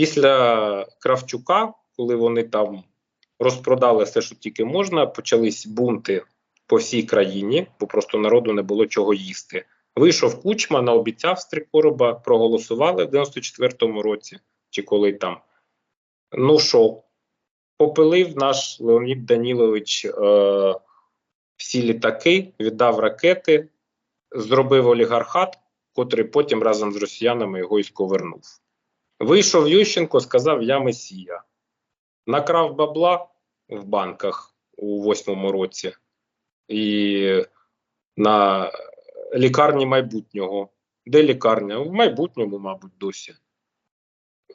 Після Кравчука, коли вони там розпродали все, що тільки можна, почались бунти по всій країні, бо просто народу не було чого їсти. Вийшов Кучма, наобіцяв з три короба, проголосували в 94-му році, чи коли там. Ну що, попилив наш Леонід Данілович е, всі літаки, віддав ракети, зробив олігархат, котрий потім разом з росіянами його і сковернув. Вийшов Ющенко, сказав: Я Месія. Накрав бабла в банках у восьмому році і на лікарні майбутнього. Де лікарня? В майбутньому, мабуть, досі.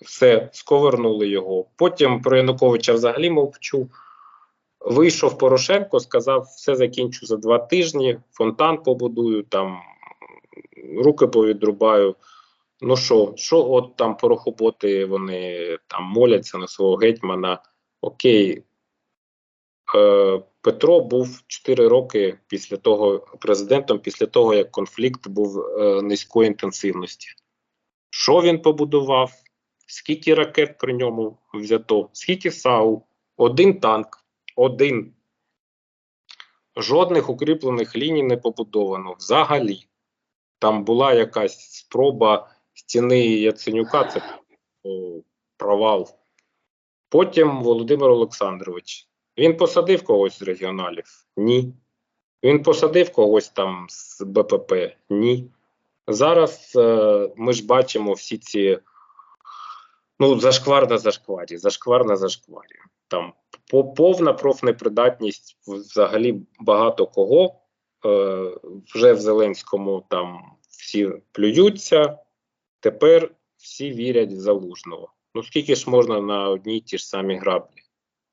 Все, сковернули його. Потім про Януковича взагалі мовчу. Вийшов Порошенко, сказав, все закінчу за два тижні, фонтан побудую, там руки повідрубаю. Ну що, що от там порохоботи, вони там моляться на свого гетьмана. Окей, е, Петро був 4 роки після того президентом, після того, як конфлікт був е, низької інтенсивності. Що він побудував? Скільки ракет при ньому взято? Скільки САУ? Один танк, один. Жодних укріплених ліній не побудовано взагалі. Там була якась спроба стіни Яценюка, це провал. Потім Володимир Олександрович. Він посадив когось з регіоналів? Ні. Він посадив когось там з БПП? Ні. Зараз е, ми ж бачимо всі ці ну, зашквар на зашкварі, зашквар на зашкварі. Там по- повна профнепридатність взагалі багато кого. Е, вже в Зеленському там всі плюються, тепер всі вірять в залужного. Ну скільки ж можна на одній ті ж самі граблі?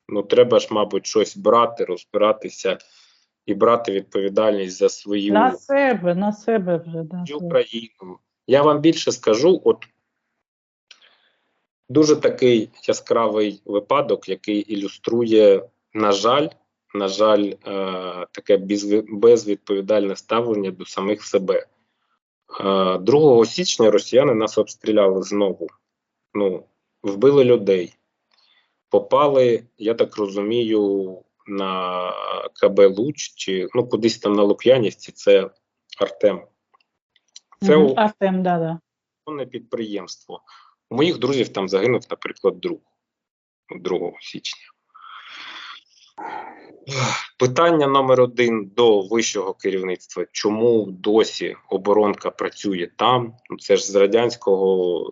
Ну треба ж, мабуть, щось брати, розбиратися і брати відповідальність за свою На себе, на себе вже. Да. всю країну. Я вам більше скажу, от дуже такий яскравий випадок, який ілюструє, на жаль, на жаль, е, таке безвідповідальне ставлення до самих себе. Е, 2 січня росіяни нас обстріляли знову. Ну, вбили людей, попали, я так розумію, на КБ Луч чи ну кудись там на Лук'янівці. Це Артем. Це Мгм, у- Артем, да, да. Підприємство. У моїх друзів там загинув, наприклад, друг 2 січня. Питання номер один до вищого керівництва: чому досі оборонка працює там? Ну, це ж з радянського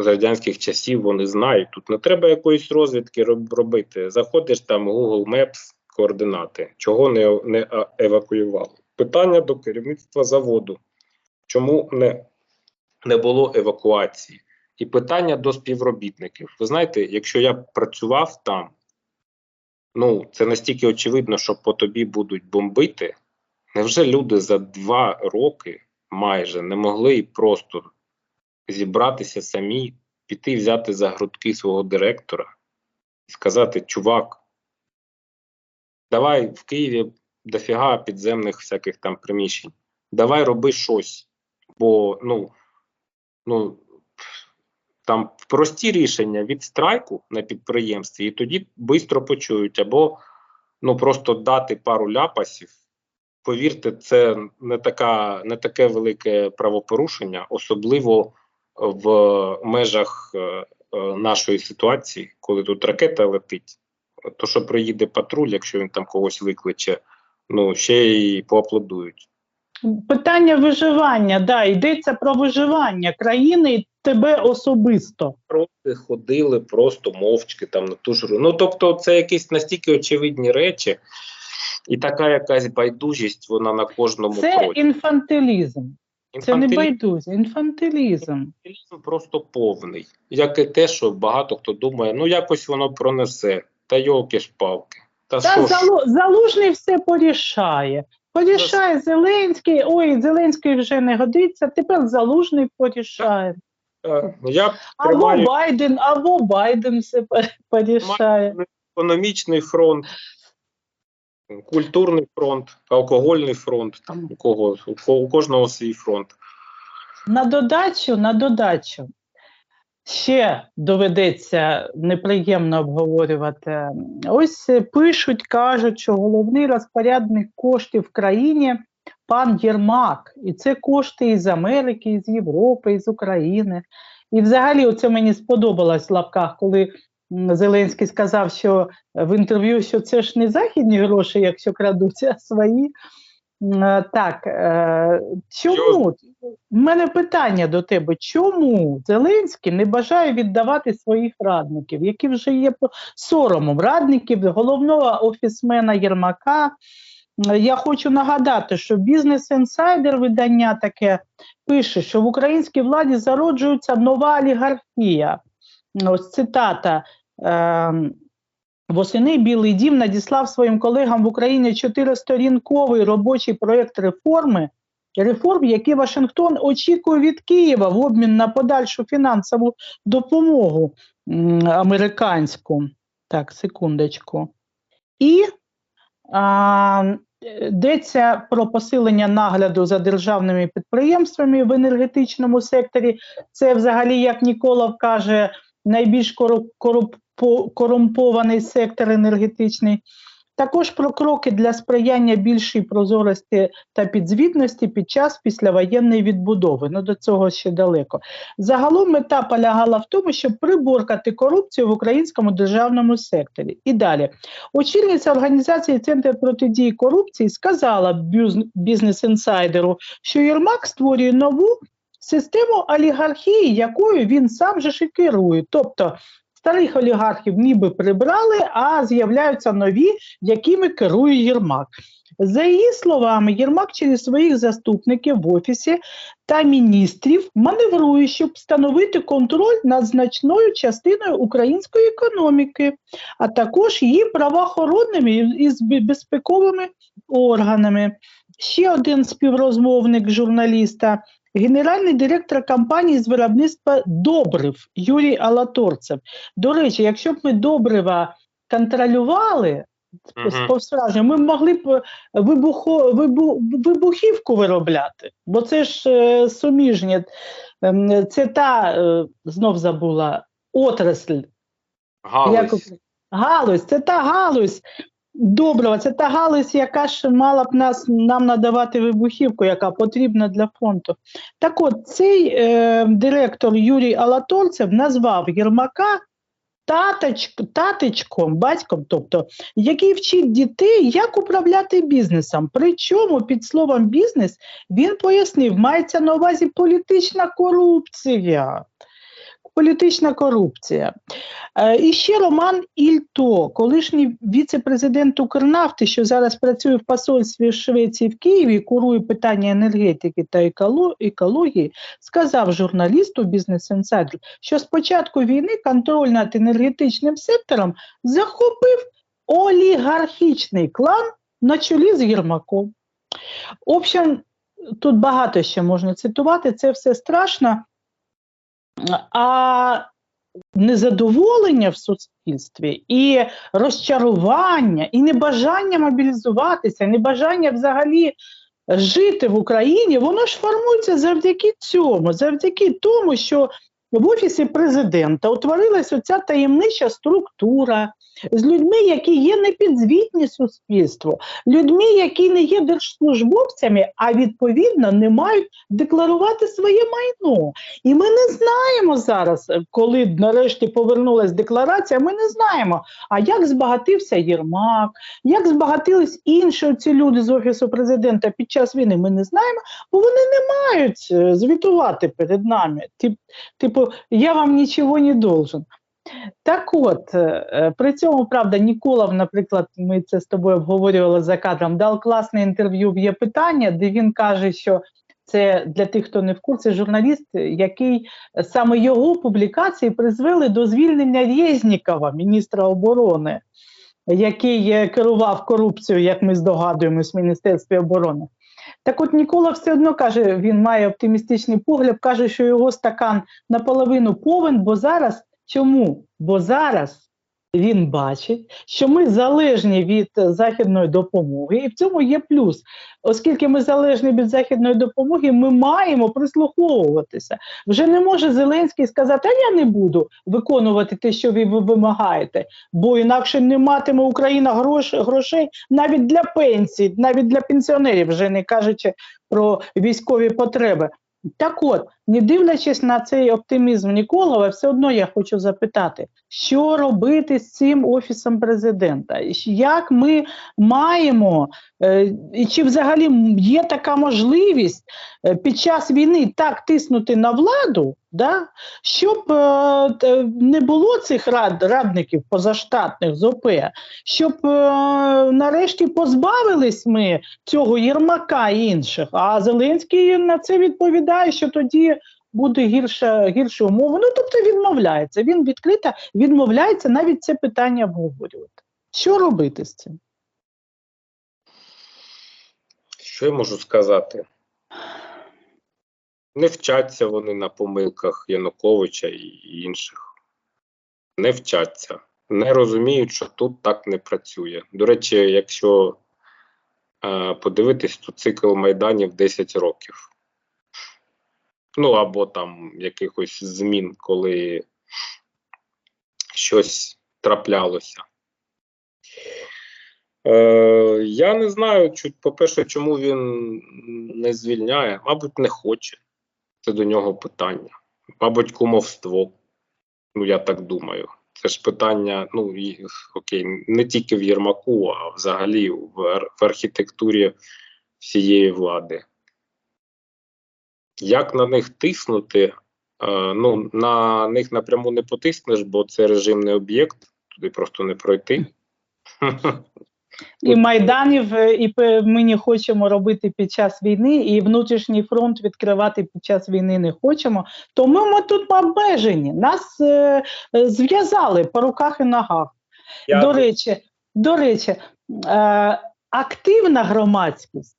з радянських часів вони знають. Тут не треба якоїсь розвідки робити. Заходиш там Google Maps, координати, чого не, не евакуювали. Питання до керівництва заводу. Чому не не було евакуації. І питання до співробітників. Ви знаєте, якщо я працював там, ну це настільки очевидно, що по тобі будуть бомбити. Невже люди за два роки майже не могли просто зібратися самі, піти взяти за грудки свого директора і сказати: чувак, давай в Києві дофіга підземних всяких там приміщень, давай роби щось. Бо ну, ну там прості рішення від страйку на підприємстві, і тоді швидко почують, або ну просто дати пару ляпасів. Повірте, це не така, не таке велике правопорушення, особливо в межах е, е, нашої ситуації, коли тут ракета летить. То, що приїде патруль, якщо він там когось викличе, ну ще й поаплодують. Питання виживання, да, йдеться про виживання країни і тебе особисто. Проти ходили просто мовчки там на ту ж ру- Ну тобто, це якісь настільки очевидні речі, і така якась байдужість, вона на кожному Це кроці. інфантилізм. Це не Інфантилізм байдужість, інфантилізм. просто повний. Як і те, що багато хто думає, ну якось воно пронесе. Та йолки ж палки. Та, Та що Залу- залужний все порішає. Порішає Зеленський, ой, Зеленський вже не годиться, тепер залужний порішає. е, я Або Байден, або Байден все порішає. економічний фронт, культурний фронт, алкогольний фронт, там у кого у кожного свій фронт. На додачу, на додачу. Ще доведеться неприємно обговорювати. Ось е, пишуть, кажуть, що головний розпорядник коштів в країні пан Єрмак. І це кошти із Америки, із Європи, із України. І взагалі, оце мені сподобалось в лапках, коли Зеленський сказав, що в інтерв'ю, що це ж не західні гроші, якщо крадуться, а свої. Е, Так, е, чому? У мене питання до тебе: чому Зеленський не бажає віддавати своїх радників, які вже є соромом радників головного офісмена Єрмака? Я хочу нагадати, що бізнес інсайдер видання таке пише, що в українській владі зароджується нова олігархія. Ось цитата. Восени Білий Дім надіслав своїм колегам в Україні чотиристорінковий робочий проєкт реформи, реформ, які Вашингтон очікує від Києва в обмін на подальшу фінансову допомогу американську. Так, секундочку. І а, йдеться про посилення нагляду за державними підприємствами в енергетичному секторі. Це взагалі, як Ніколов каже, найбільш кору- корупо- корумпований сектор енергетичний. Також про кроки для сприяння більшій прозорості та підзвітності під час післявоєнної відбудови. Ну до цього ще далеко. Загалом мета полягала в тому, щоб приборкати корупцію в українському державному секторі. І далі очільниця організації Центр протидії корупції сказала бізнес-інсайдеру, що Єрмак створює нову систему олігархії, якою він сам же ж керує. Тобто старих олігархів ніби прибрали, а з'являються нові, якими керує Єрмак. За її словами, Єрмак через своїх заступників в офісі та міністрів маневрує, щоб встановити контроль над значною частиною української економіки, а також її правоохоронними і безпековими органами. Ще один співрозмовник журналіста, генеральний директор компанії з виробництва добрив Юрій Алаторцев. До речі, якщо б ми добрива контролювали, по-справжньому, ми могли б вибухо, вибу, вибухівку виробляти, бо це ж е, суміжні. Ем, Це та, е, знов забула, отрасль. Як, Галузь. галузь, це та галузь доброго, це та галузь, яка ж мала б нас, нам надавати вибухівку, яка потрібна для фронту. Так от, цей е, директор Юрій Алаторцев назвав Єрмака таточ, таточком, батьком, тобто, який вчить дітей, як управляти бізнесом. Причому під словом бізнес він пояснив, мається на увазі політична корупція. Політична корупція. Е, І ще Роман Ільто, колишній віце-президент Укрнафти, що зараз працює в посольстві Швеції в Києві, курує питання енергетики та екології, сказав журналісту Бізнес Інсайдер, що з початку війни контроль над енергетичним сектором захопив олігархічний клан на чолі з Єрмаком. В общем, тут багато ще можна цитувати, це все страшно. А незадоволення в суспільстві і розчарування, і небажання мобілізуватися, небажання взагалі жити в Україні, воно ж формується завдяки цьому, завдяки тому, що в офісі президента утворилась оця таємнича структура з людьми, які є непідзвітні суспільству, людьми, які не є держслужбовцями, а відповідно не мають декларувати своє майно. І ми не знаємо зараз, коли нарешті повернулася декларація, ми не знаємо, а як збагатився Єрмак, як збагатились інші ці люди з офісу президента під час війни. Ми не знаємо, бо вони не мають е, звітувати перед нами. Тип, типу, я вам нічого не должен. Так от, е, е, при цьому, правда, Ніколов, наприклад, ми це з тобою обговорювали за кадром, дав класне інтерв'ю в є питання, де він каже, що це для тих, хто не в курсі, журналіст, який саме його публікації призвели до звільнення Резнікова, міністра оборони, який е, керував корупцією, як ми здогадуємось, в Міністерстві оборони. Так от Нікола все одно каже, він має оптимістичний погляд, каже, що його стакан наполовину повен, бо зараз чому? Бо зараз він бачить, що ми залежні від західної допомоги, і в цьому є плюс. Оскільки ми залежні від західної допомоги, ми маємо прислуховуватися. Вже не може Зеленський сказати, а я не буду виконувати те, що ви ви вимагаєте, бо інакше не матиме Україна грош, грошей навіть для пенсій, навіть для пенсіонерів, вже не кажучи про військові потреби. Так от, не дивлячись на цей оптимізм Ніколова, все одно я хочу запитати, що робити з цим офісом президента? Як ми маємо, е, і чи взагалі є така можливість е, під час війни так тиснути на владу, да, щоб е, не було цих рад, радників позаштатних з ОП, щоб нарешті позбавились ми цього Єрмака і інших. А Зеленський на це відповідає, що тоді буде гірша, гірші умови. Ну тобто відмовляється. Він відкрито відмовляється навіть це питання обговорювати. Що робити з цим? Що я можу сказати? Не вчаться вони на помилках Януковича і інших. Не вчаться. Не розуміють, що тут так не працює. До речі, якщо е, подивитись, то цикл Майданів 10 років. Ну або там якихось змін, коли щось траплялося. Е, я не знаю, по-перше, чому він не звільняє. Мабуть, не хоче. Це до нього питання. Мабуть, кумовство. Ну, я так думаю. Це ж питання, ну і, окей, не тільки в Єрмаку, а взагалі в, в архітектурі всієї влади. Як на них тиснути? Е, ну, на них напряму не потиснеш, бо це режимний об'єкт, туди просто не пройти. І майданів, е, і ми не хочемо робити під час війни, і внутрішній фронт відкривати під час війни не хочемо. Тому ми тут обмежені. Нас е, е, зв'язали по руках і ногах. Я До речі, до речі, е, активна громадськість.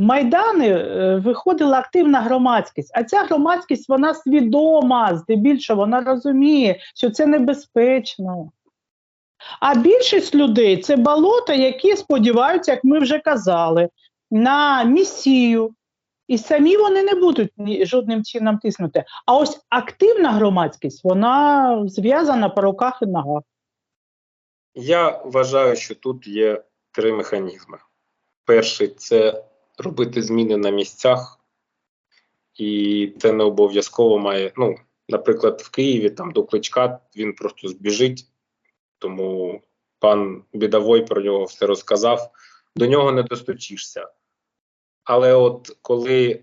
Майдани е, виходила активна громадськість, а ця громадськість вона свідома, здебільшого вона розуміє, що це небезпечно. А більшість людей це болота, які сподіваються, як ми вже казали, на місію. І самі вони не будуть жодним чином тиснути. А ось активна громадськість, вона зв'язана по руках і ногах. Я вважаю, що тут є три механізми. Перший це робити зміни на місцях, і це не обов'язково має. Ну, наприклад, в Києві там до кличка він просто збіжить, тому пан Бідовой про нього все розказав. До нього не достучишся. Але от коли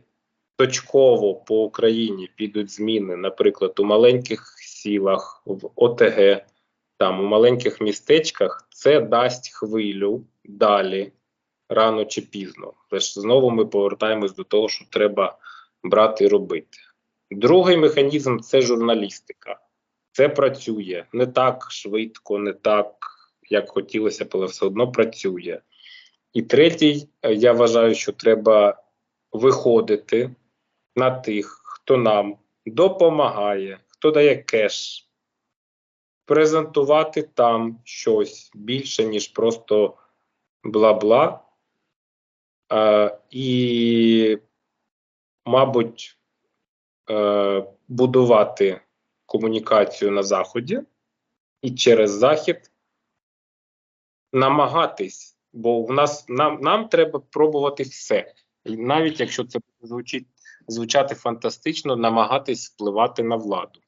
точково по Україні підуть зміни, наприклад, у маленьких сілах, в ОТГ, там у маленьких містечках, це дасть хвилю далі, рано чи пізно. Але знову ми повертаємось до того, що треба брати і робити. Другий механізм це журналістика. Це працює не так швидко, не так, як хотілося але все одно працює. І третій, е, я вважаю, що треба виходити на тих, хто нам допомагає, хто дає кеш, презентувати там щось більше, ніж просто бла-бла. Е, і, мабуть, е, будувати комунікацію на Заході і через Захід намагатись, бо в нас нам, нам треба пробувати все. І навіть якщо це звучить звучати фантастично, намагатись впливати на владу.